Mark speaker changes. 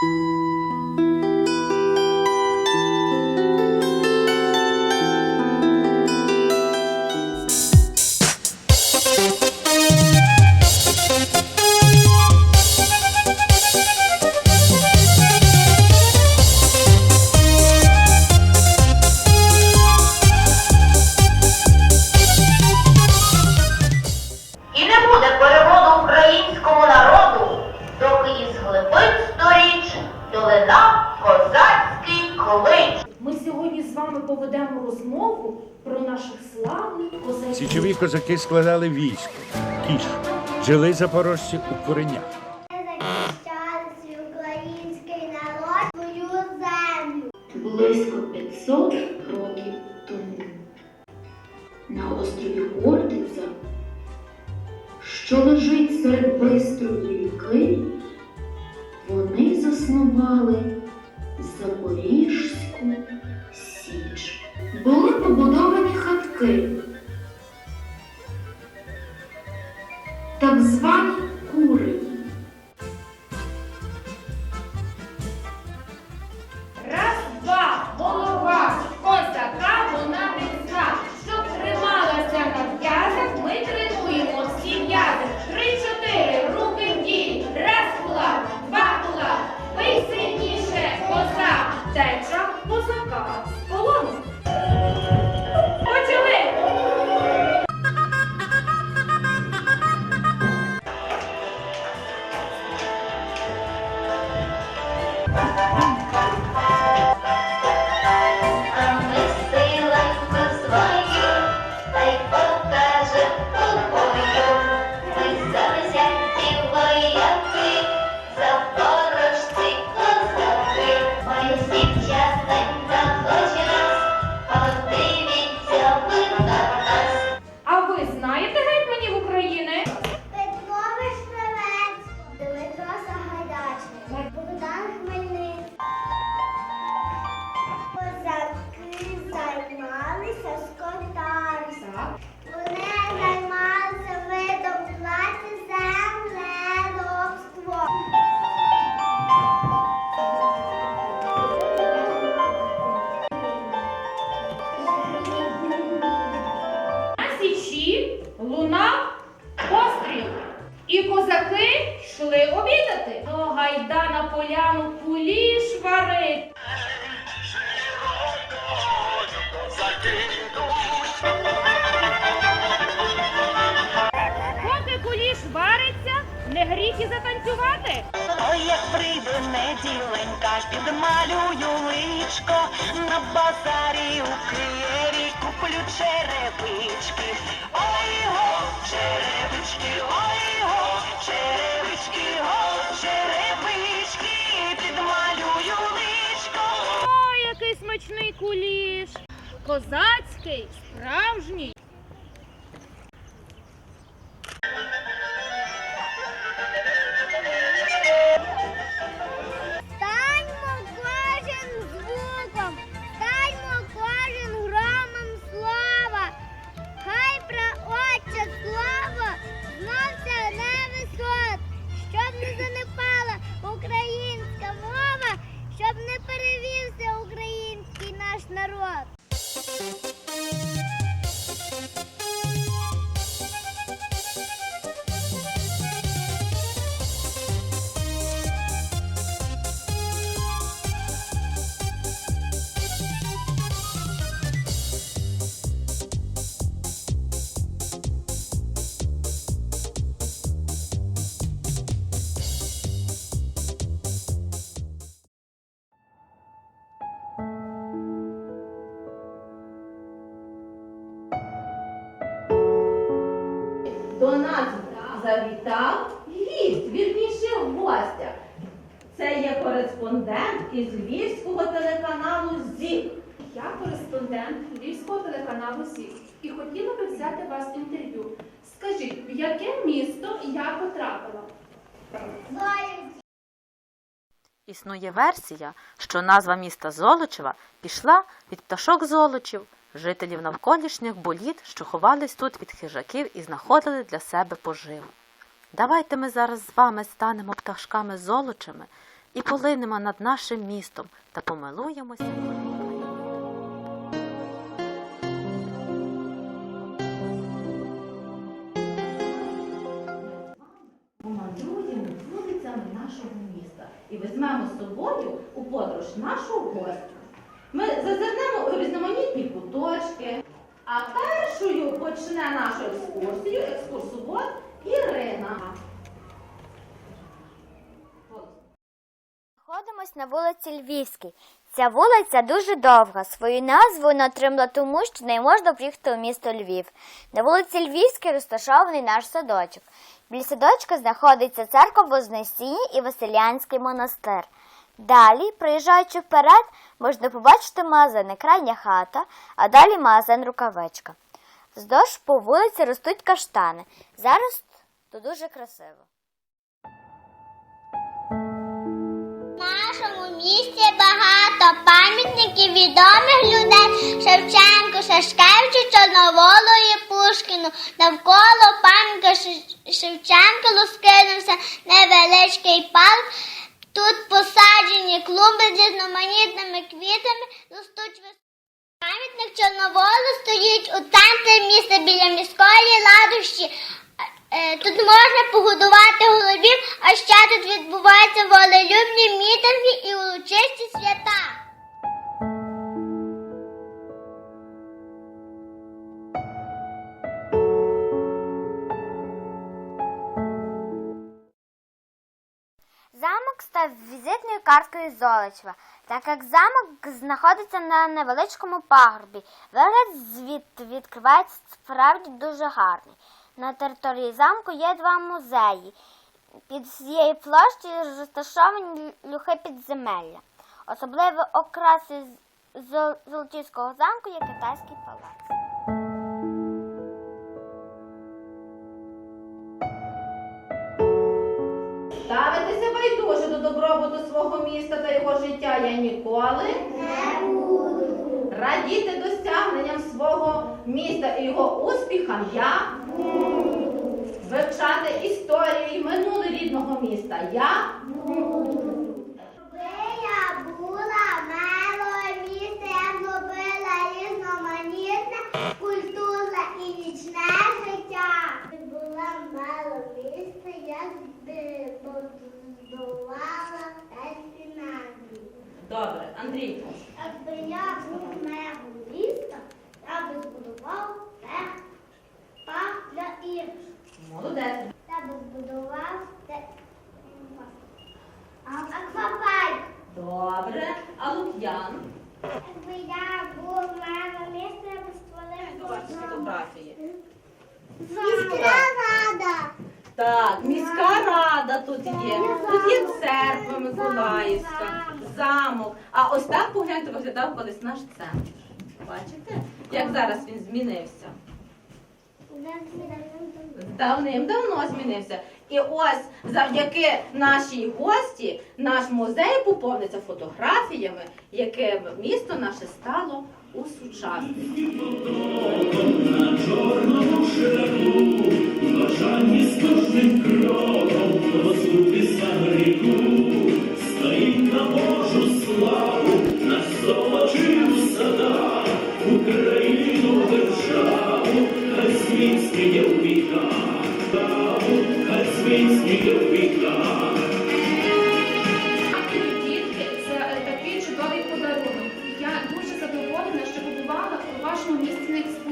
Speaker 1: Thank you.
Speaker 2: Січові козаки складали військо, кіш, жили запорожці у коренях.
Speaker 1: близько 500 років тому. На острові Хортиця, що лежить серед бистрої ріки, вони заснували Запорізьку Січ. Були побудовані хатки, так звані курені. Раз, два, голова, козака, вона різна. Щоб трималася на в'язах, ми тренуємо всі в'язи. Три, чотири, руки в. Раз кулак, два кулак. Бий коза. Теча козака полону. Гріх.
Speaker 3: Ой, як прийде неділенька, підмалюю личко, на базарі у Києві куплю черевички. Ой, го, черевички, ой, го, черевички, го, черевички, підмалюю личко.
Speaker 1: О, який смачний куліш! Козацький, справжній.
Speaker 4: До нас завітав гість, вірніше гостя. Це є кореспондент із Львівського телеканалу ЗІК.
Speaker 5: Я кореспондент Львівського телеканалу СІС і хотіла би взяти вас інтерв'ю. Скажіть, в яке місто я потрапила?
Speaker 6: Існує версія, що назва міста Золочева пішла від пташок золочів, жителів навколишніх боліт, що ховались тут від хижаків і знаходили для себе поживу. Давайте ми зараз з вами станемо пташками золочими, і полинемо над нашим містом та помилуємося.
Speaker 4: Помандруємо вулицями нашого міста і візьмемо з собою у подорож нашу гостю. Ми зазирнемо у різноманітні куточки, а першою почне нашу екскурсію екскурсовод Ірина.
Speaker 7: Знаходимось на вулиці Львівській. Ця вулиця дуже довга. Свою назву вона отримала тому, що не можна приїхати у місто Львів. На вулиці Львівській розташований наш садочок. Біля садочка знаходиться церква Вознесіння і Василянський монастир. Далі, проїжджаючи вперед, можна побачити магазини крайня хата, а далі магазин рукавичка. Вздовж по вулиці ростуть каштани. Зараз то дуже красиво. В нашому місті багато пам'ятників відомих людей Шевченку, Шашкевичу, Чорноволу і Пушкіну. Навколо пам'ятника Шевченка розкинувся невеличкий парк. Клумби з різноманітними квітами, ростуть Пам'ятник Чорноволу стоїть у центрі міста біля міської ладущі. Е, Тут можна погодувати голубів, а ще тут відбуваються волелюбні мітинги і урочисті свята. Замок став візитною карткою Золочева, так як замок знаходиться на невеличкому пагорбі. Вигляд звідти відкривається справді дуже гарний. На території замку є два музеї. Під цією площею розташовані люхи підземелля. Особливо окраси з Зол- Золочівського замку є китайський палац.
Speaker 4: Байдуже до добробуту свого міста та його життя я ніколи не буду. Радіти досягненням свого міста і його успіхам я буду. Вивчати історію і минуле рідного міста я
Speaker 7: Якби
Speaker 4: Так, міська рада тут є. Тут є церква Миколаївська, замок. А ось так погляньте виглядав колись наш центр. Бачите, як зараз він змінився? Давним-давно змінився. І ось завдяки нашій гості наш музей поповниться фотографіями, яке місто наше стало у сучасності.
Speaker 8: Бажання з кожним кроком розкутися гріху, стоїть на Божу славу, на золочив сада, Україну державу, хай світські є в віках, хай світські є в віках. weeks